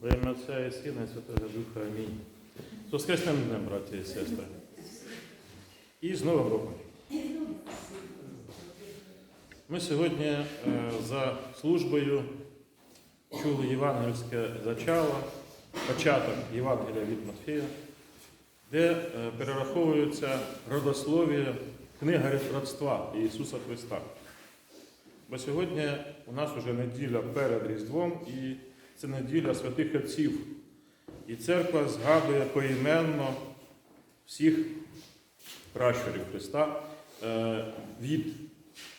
Во ім'я Отця і Сина і Святого Духа. Амінь. З Воскресним днем, браті і сестри. І з Новим роком. Ми сьогодні е, за службою чули євангельське зачало, початок Євангелія від Матфея, де е, перераховується родослов'я книга родства Ісуса Христа. Бо сьогодні у нас вже неділя перед Різдвом, і це неділя святих Отців. І церква згадує поіменно всіх пращурів Христа е, від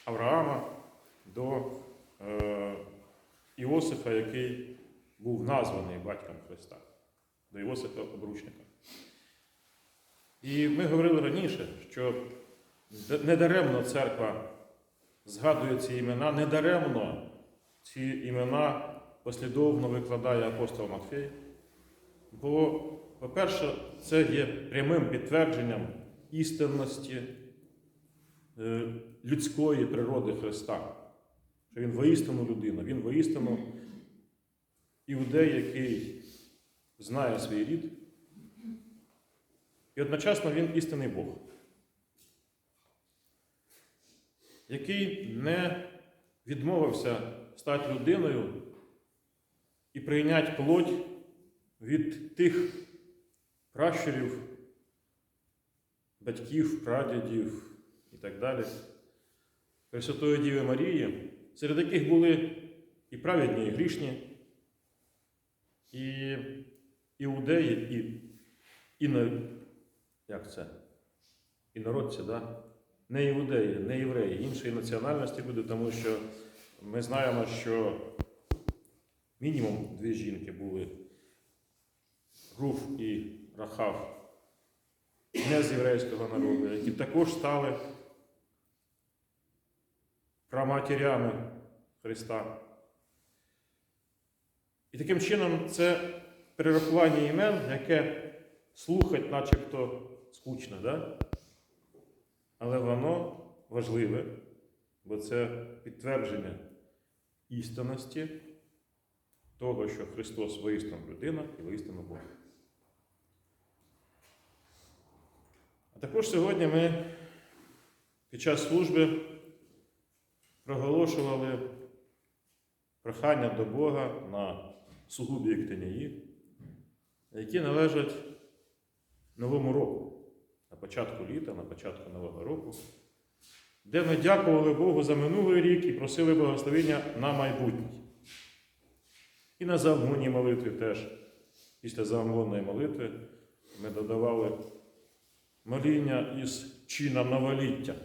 Авраама до е, Іосифа, який був названий батьком Христа, до Іосифа Обручника. І ми говорили раніше, що недаремно церква згадує ці імена, недаремно ці імена послідовно викладає апостол Матфей. Бо, по-перше, це є прямим підтвердженням істинності е, людської природи Христа. Що Він воістину людина, він воістину іудей, який знає свій рід. І одночасно він істинний Бог, який не відмовився стати людиною і прийняти плоть від тих пращурів, батьків, прадідів і так далі, Пресвятої Діви Марії, серед яких були і праведні, і грішні, і іудеї, і, і на, як це? Інородці, да? не іудеї, не євреї, іншої національності люди, тому що ми знаємо, що мінімум дві жінки були Руф і Рахав, не з єврейського народу, які також стали праматірями Христа. І таким чином це перерахування імен, яке слухать начебто скучно, да? але воно важливе, бо це підтвердження істинності того, що Христос воістину людина і воістину Бог. А також сьогодні ми під час служби проголошували прохання до Бога на сугубі Ектинії, які належать новому року, на початку літа, на початку Нового року, де ми дякували Богу за минулий рік і просили благословення на майбутнє. І на завгонній молитві теж, після завгонної молитви, ми додавали моління із чином новоліття.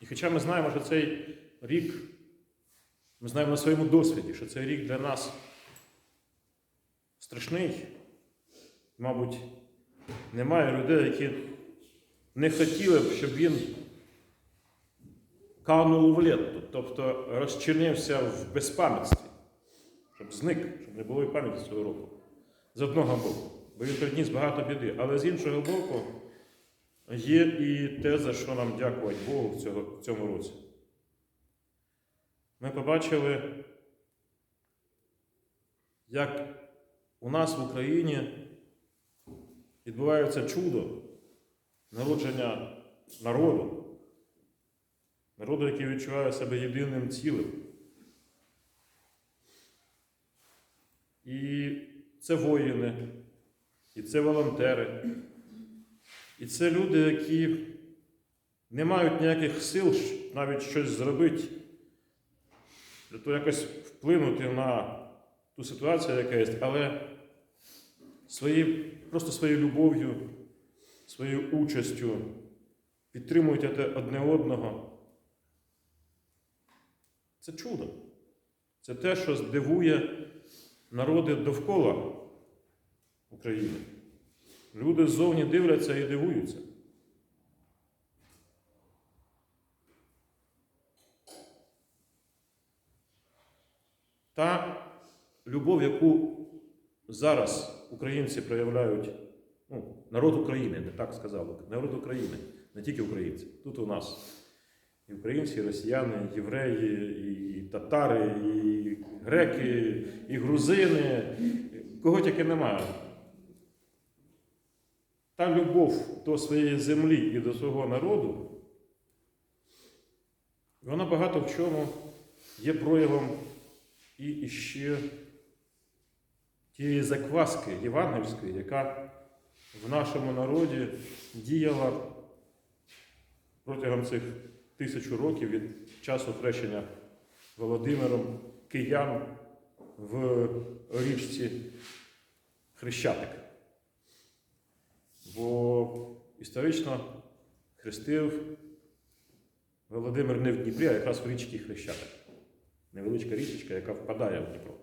І хоча ми знаємо, що цей рік, ми знаємо на своєму досвіді, що цей рік для нас страшний, мабуть, немає людей, які не хотіли б, щоб він канув в лету, тобто розчинився в безпам'ятстві, щоб зник, щоб не було і пам'яті цього року. З одного боку, бо він приніс багато біди. Але з іншого боку, є і те, за що нам дякувати Богу в цьому році. Ми побачили, як у нас в Україні відбувається чудо народження народу, народу, який відчуває себе єдиним цілим. І це воїни, і це волонтери, і це люди, які не мають ніяких сил навіть щось зробити, для того якось вплинути на ту ситуацію, яка є, але свої, просто своєю любов'ю, своєю участю підтримують одне одного. Це чудо. Це те, що здивує народи довкола України. Люди ззовні дивляться і дивуються. Та любов, яку зараз українці проявляють, ну, народ України, не так сказав, народ України, не тільки українці. Тут у нас і українці, і росіяни, і євреї, і татари, і греки, і грузини, кого тільки немає. Та любов до своєї землі і до свого народу, вона багато в чому є проявом і іще тієї закваски євангельської, яка в нашому народі діяла протягом цих тисячу років від часу хрещення Володимиром киян в річці Хрещатик. Бо історично хрестив Володимир не в Дніпрі, а якраз в річці Хрещатик. Невеличка річечка, яка впадає в Дніпро.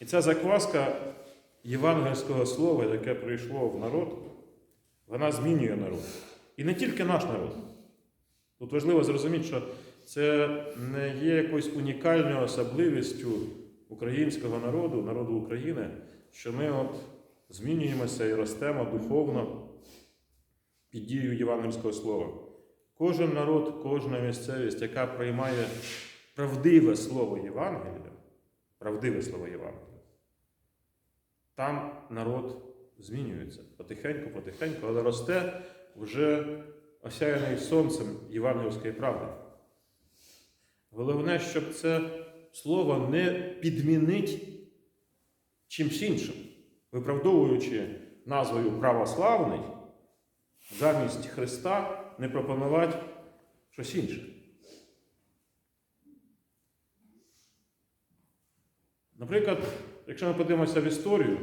І ця закваска євангельського слова, яке прийшло в народ, вона змінює народ. І не тільки наш народ. Тут важливо зрозуміти, що це не є якоюсь унікальною особливістю українського народу, народу України, що ми от змінюємося і ростемо духовно під дією євангельського слова. Кожен народ, кожна місцевість, яка приймає правдиве слово Євангелія, правдиве слово Євангелія, там народ змінюється потихеньку, потихеньку, але росте вже осяяний сонцем євангельської правди. Головне, щоб це слово не підмінить чимсь іншим, виправдовуючи назвою православний, замість Христа не пропонувати щось інше. Наприклад, якщо ми подивимося в історію,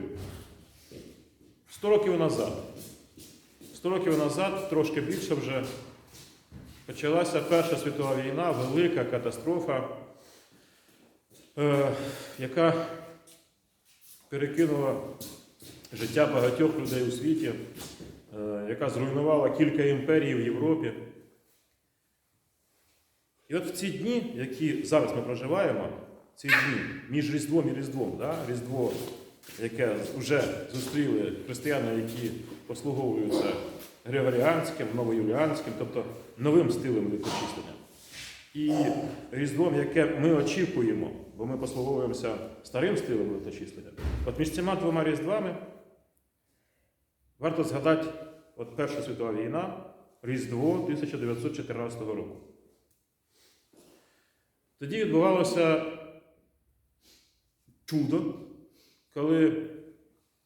100 років назад, 100 років назад, трошки більше вже, почалася Перша світова війна, велика катастрофа, е, яка перекинула життя багатьох людей у світі, е, яка зруйнувала кілька імперій в Європі. І от в ці дні, які зараз ми проживаємо, ці дні між Різдвом і Різдвом, да? Різдво, яке вже зустріли християни, які послуговуються григоріанським, новоюліанським, тобто новим стилем літочислення. І Різдвом, яке ми очікуємо, бо ми послуговуємося старим стилем літочислення. От між цими двома різдвами варто згадати от Перша світова війна, Різдво 1914 року. Тоді відбувалося чудо, коли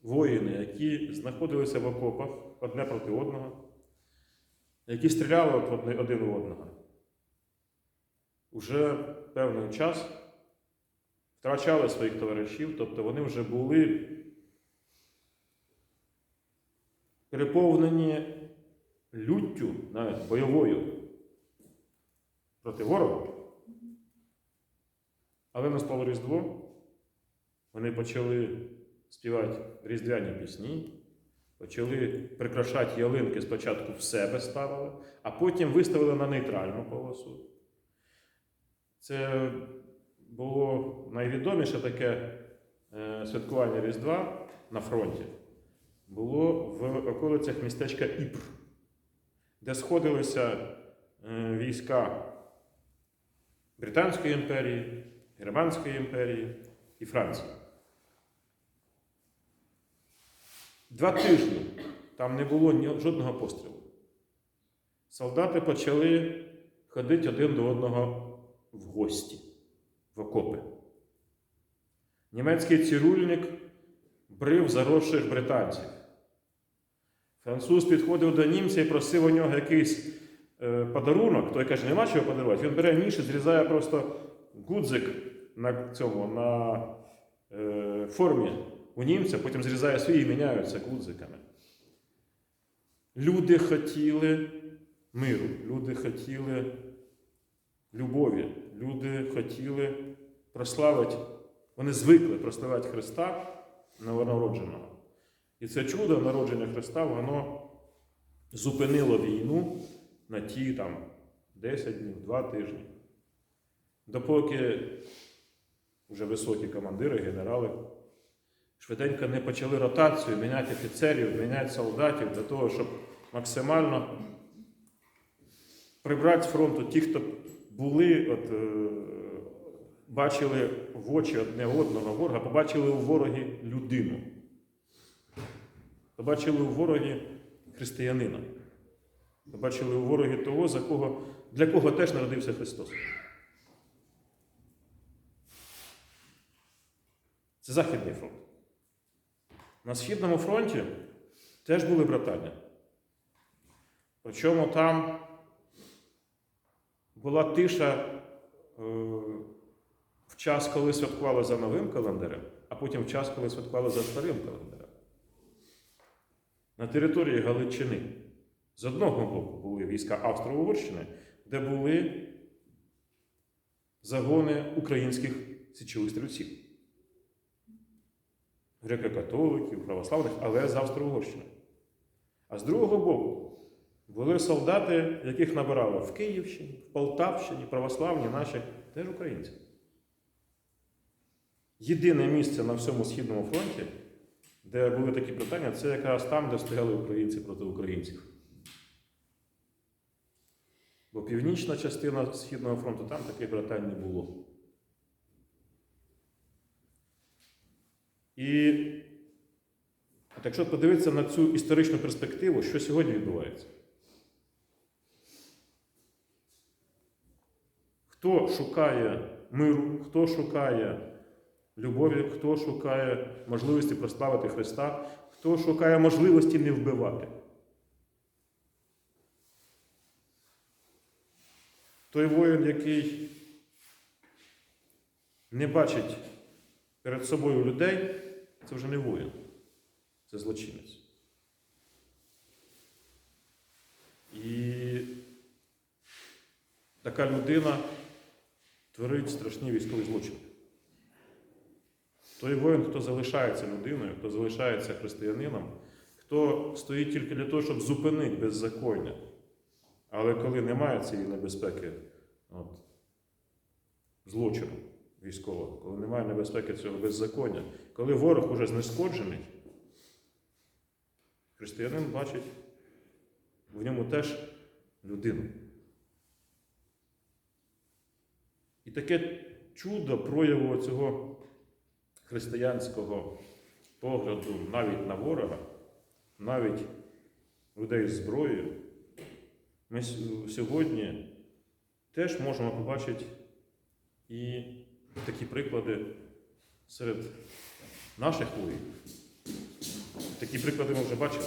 воїни, які знаходилися в окопах одне проти одного, які стріляли один в одного, вже певний час втрачали своїх товаришів, тобто вони вже були переповнені люттю, навіть бойовою проти ворога. Але настало Різдво, вони почали співати різдвяні пісні, почали прикрашати ялинки спочатку в себе ставили, а потім виставили на нейтральну полосу. Це було найвідоміше таке е, святкування Різдва на фронті. Було в околицях містечка Іпр, де сходилися е, війська Британської імперії, Германської імперії і Франції. Два тижні там не було жодного пострілу. Солдати почали ходити один до одного в гості, в окопи. Німецький цирульник брив заросших британців. Француз підходив до німця і просив у нього якийсь е, подарунок. Той каже, нема чого подарувати. Він бере ніж і зрізає просто гудзик на цьому, на е, формі у німця, потім зрізає свій і міняються гудзиками. Люди хотіли миру, люди хотіли любові, люди хотіли прославити, вони звикли прославляти Христа новонародженого. І це чудо народження Христа, воно зупинило війну на ті там 10 днів, 2 тижні. Допоки вже високі командири, генерали швиденько не почали ротацію, міняти офіцерів, міняти солдатів для того, щоб максимально прибрати з фронту ті, хто були от, е, бачили в очі одне одного ворога, побачили у ворогі людину. Побачили у ворогі християнина. Побачили у ворогі того, за кого, для кого теж народився Христос. Це Західний фронт. На Східному фронті теж були братання. Причому там була тиша е, в час, коли святкували за новим календарем, а потім в час, коли святкували за старим календарем. На території Галичини з одного боку були війська Австро-Угорщини, де були загони українських січових стрільців. Греко-католиків, православних, але з Австро-Угорщини. А з другого боку були солдати, яких набирали в Київщині, в Полтавщині, православні наші, теж українці. Єдине місце на всьому Східному фронті, де були такі питання, це якраз там, де стояли українці проти українців. Бо північна частина Східного фронту там таких братань не було. І якщо подивитися на цю історичну перспективу, що сьогодні відбувається? Хто шукає миру, хто шукає любові, хто шукає можливості прославити Христа, хто шукає можливості не вбивати? Той воїн, який не бачить перед собою людей, це вже не воїн, це злочинець. І така людина творить страшні військові злочини. Той воїн, хто залишається людиною, хто залишається християнином, хто стоїть тільки для того, щоб зупинити беззаконня. Але коли немає цієї небезпеки от, злочину військового, коли немає небезпеки цього беззаконня, коли ворог уже знешкоджений, християнин бачить в ньому теж людину. І таке чудо прояву цього християнського погляду навіть на ворога, навіть людей з зброєю, ми сьогодні теж можемо побачити і такі приклади серед наших воїнів. Такі приклади ми вже бачили.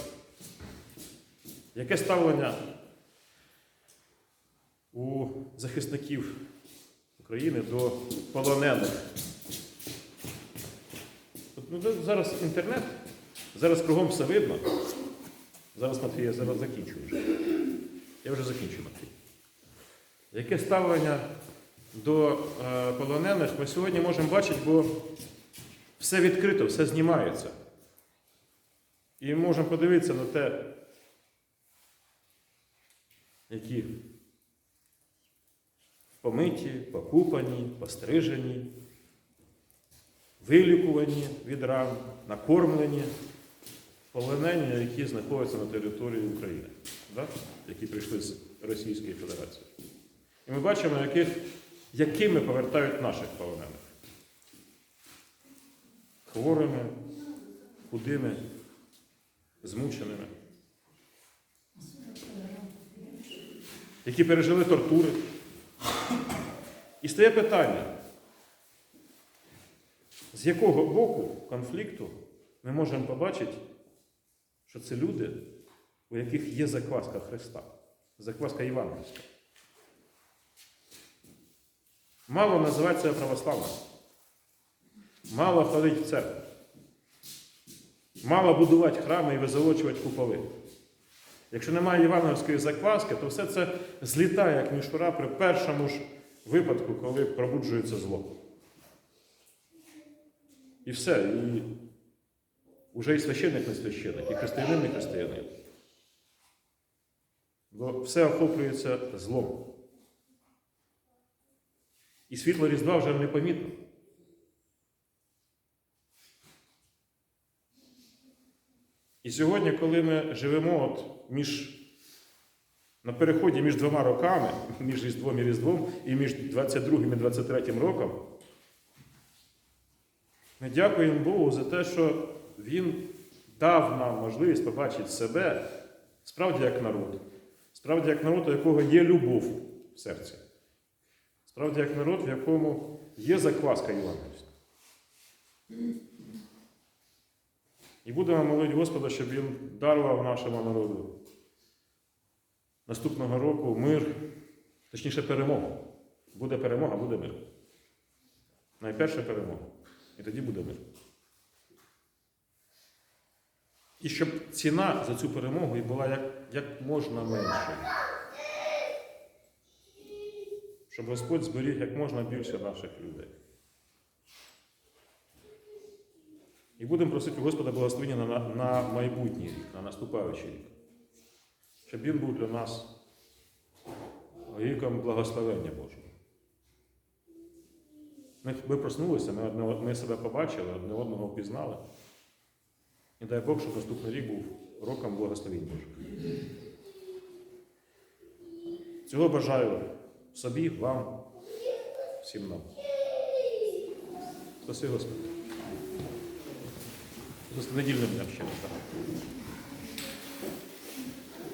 Яке ставлення у захисників України до полонених? Ну, зараз інтернет, зараз кругом все видно. Зараз Матвій, я зараз закінчую. Я вже закінчую, Матвій. Яке ставлення до е, полонених ми сьогодні можемо бачити, бо все відкрито, все знімається. І можемо подивитися на те, які помиті, покупані, пострижені, вилікувані від ран, накормлені, полонені, які знаходяться на території України, да? які прийшли з Російської Федерації. І ми бачимо, яких, якими повертають наших полонених. Хворими, худими, змученими, які пережили тортури. І стає питання, з якого боку конфлікту ми можемо побачити, що це люди, у яких є закваска Христа, закваска Євангельська. Мало називати себе православним. Мало ходити в церкву. Мало будувати храми і визолочувати куполи. Якщо немає євангельської закваски, то все це злітає, як мішура при першому ж випадку, коли пробуджується зло. І все. І вже і священник не священник, і християнин не християнин. Бо все охоплюється злом. І світло Різдва вже непомітно. І сьогодні, коли ми живемо от між, на переході між двома роками, між Різдвом і Різдвом, і між 22 і 23 роком, Ми дякуємо Богу за те, що Він дав нам можливість побачити себе справді як народ, справді як народ, у якого є любов в серці, справді як народ, в якому є закваска євангельська. І будемо молити Господа, щоб Він дарував нашому народу наступного року мир, точніше перемогу. Буде перемога, буде мир. Найперше перемога. І тоді буде мир. І щоб ціна за цю перемогу була як, як можна меншою. Щоб Господь зберіг як можна більше наших людей. І будемо просити Господа благословення на, на, майбутній рік, на наступаючий рік. Щоб він був для нас ріком благословення Божого. Ми, ми проснулися, ми, одне, ми себе побачили, одне одного впізнали. І дай Бог, щоб наступний рік був роком благословень Божих. Цього бажаю собі, вам, всім нам. Спаси Господи. Просто недільним днем ще так.